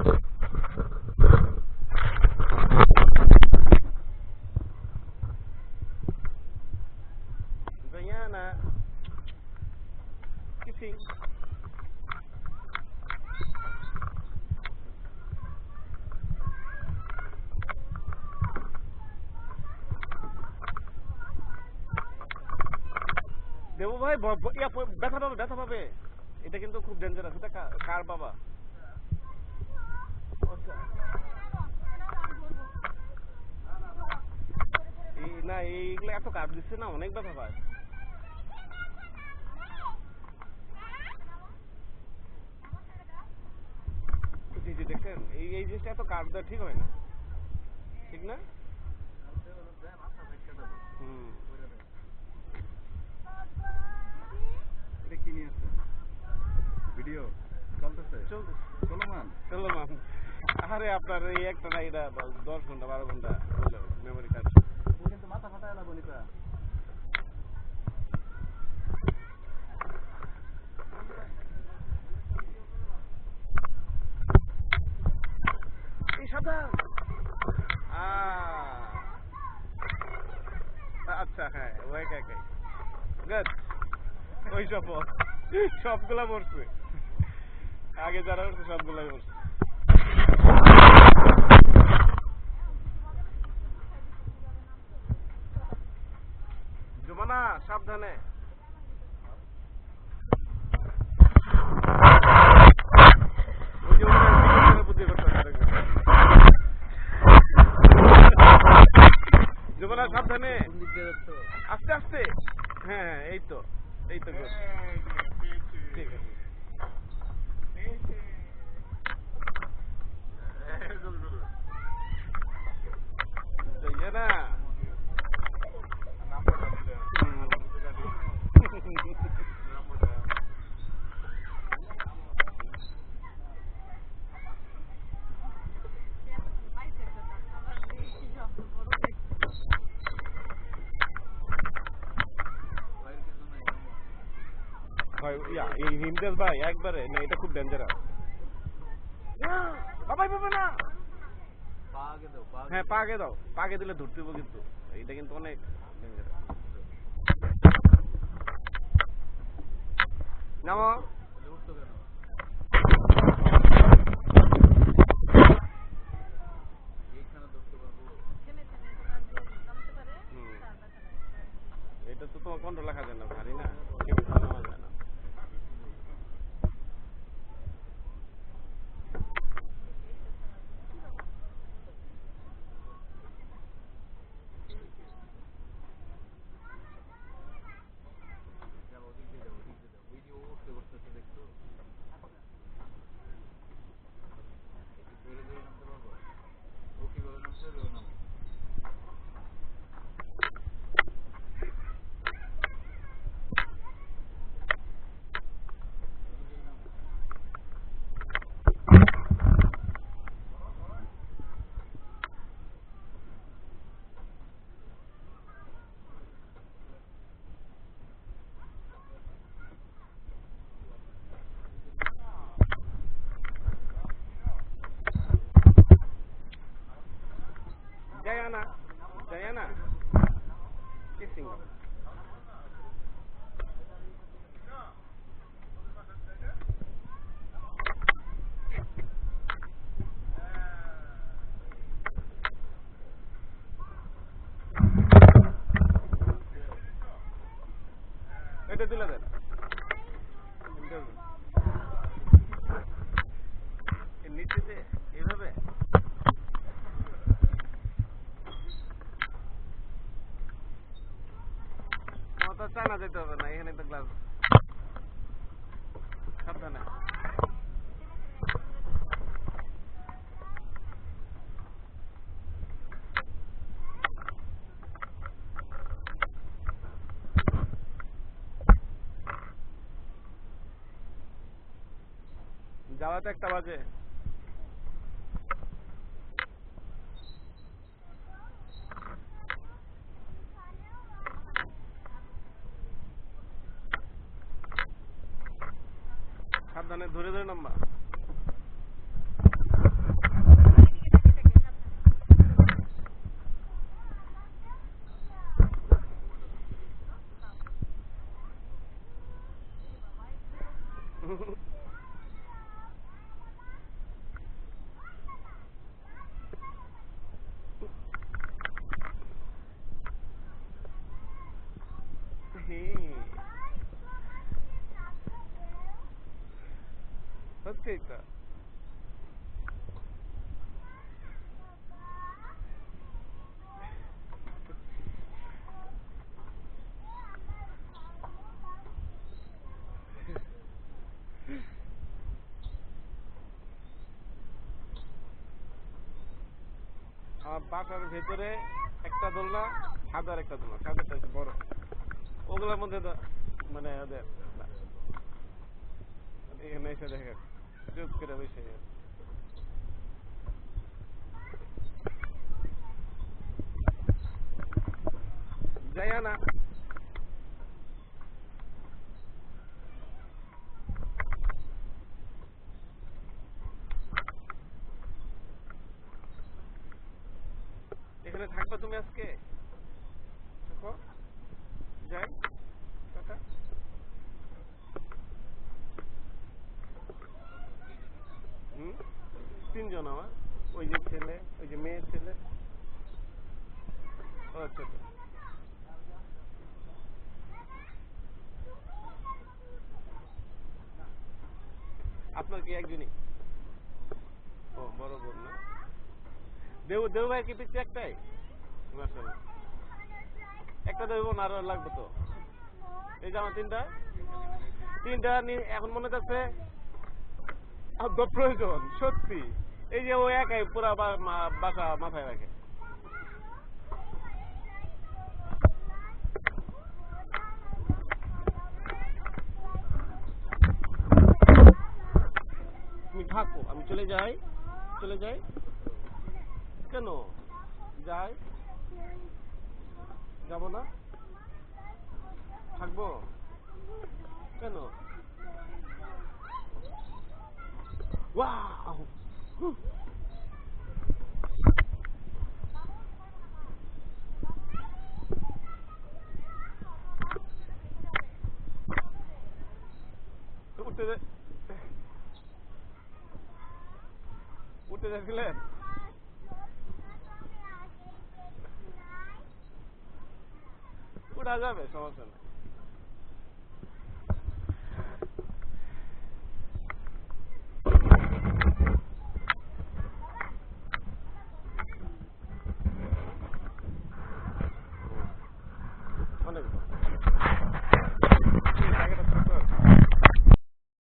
Diana. Debu ভাই ব্যথা পাবে ব্যথা পাবে। এটা কিন্তু খুব ডেঞ্জারাস এটা কার বাবা আচ্ছা। এই না এইগুলো এত কাট দিচ্ছে না অনেক ব্যথা পায়। জি জি দেখছেন এই এই জিনিসটা এত দেওয়া ঠিক হয় না। ঠিক না? হুম। কি নিয়ে ভিডিও? চলতেছে? চলতে চলমান। আরে আপনার এই একটা না এটা দশ- ঘণ্টা বারো ঘণ্টা মেমোরি কার্ড মাথা বনিতা? আচ্ছা হ্যাঁ গুড ওই সব। সবগুলা মরছে আগে যারা মরছে সবগুলাই মরছে জমানা সাবধানে ওই যে ওখানে বিকেল বুদ্ধি করতে হবে জমানা সাবধানে কোন দিক দিয়ে যাচ্ছ আস্তে আস্তে হ্যাঁ হ্যাঁ এই তো এই তো good. ঠিক আছে যাইয়ে না ইয়া এই হিমদেশ ভাই একবারে না এটা খুব ডেঞ্জারাস বাবাই পাবে না। পা দাও হ্যাঁ পাকে দাও পাকে দিলে ধরতে হবে কিন্তু। এটা কিন্তু অনেক ডেঞ্জারাস নামো। এটা তো তোমার কন্ট্রোল রাখা যায় না ভারী না। কিসিং এটা তুলে দেন এটা দেন। এর নিচে যে এভাবে তো চায়না যেতে হবে না এখানে তো গ্লাস সাবধানে। যাওয়া তো একটা বাজে। সাবধানে ধরে ধরে নাম্বার Hey. দেখছেই তো। বাসার ভেতরে একটা দোলনা সাদার একটা দোলনা সাদারটা হচ্ছে বড়। ওগুলোর মধ্যে মানে ওদের এখানে এসে দেখে চুপ করে বসে। যাইয়া না এখানে থাকবে তুমি আজকে থাকো যাই টাটা হুম তিনজন আমার, ওই যে ছেলে, ওই যে মেয়ের ছেলে। আচ্ছা আচ্ছা। আপনার কি একজনই? ও, বড় বোন না? দেউ দেউ ভাই কি পিছিয়ে একটাই? একটা দেব না আরও লাগবে তো? এই যে আমার তিনটা? তিনটা এখন মনে যাচ্ছে প্রয়োজন, সত্যি। এই যে ও একাই, পুরা বাসা মাথায় রাখে। তুমি থাকো, আমি চলে যাই চলে যাই। কেন? যাই। যাব না? থাকব? কেন? Wow! Ustedes... Ustedes leen. Ustedes leen. Ustedes leen.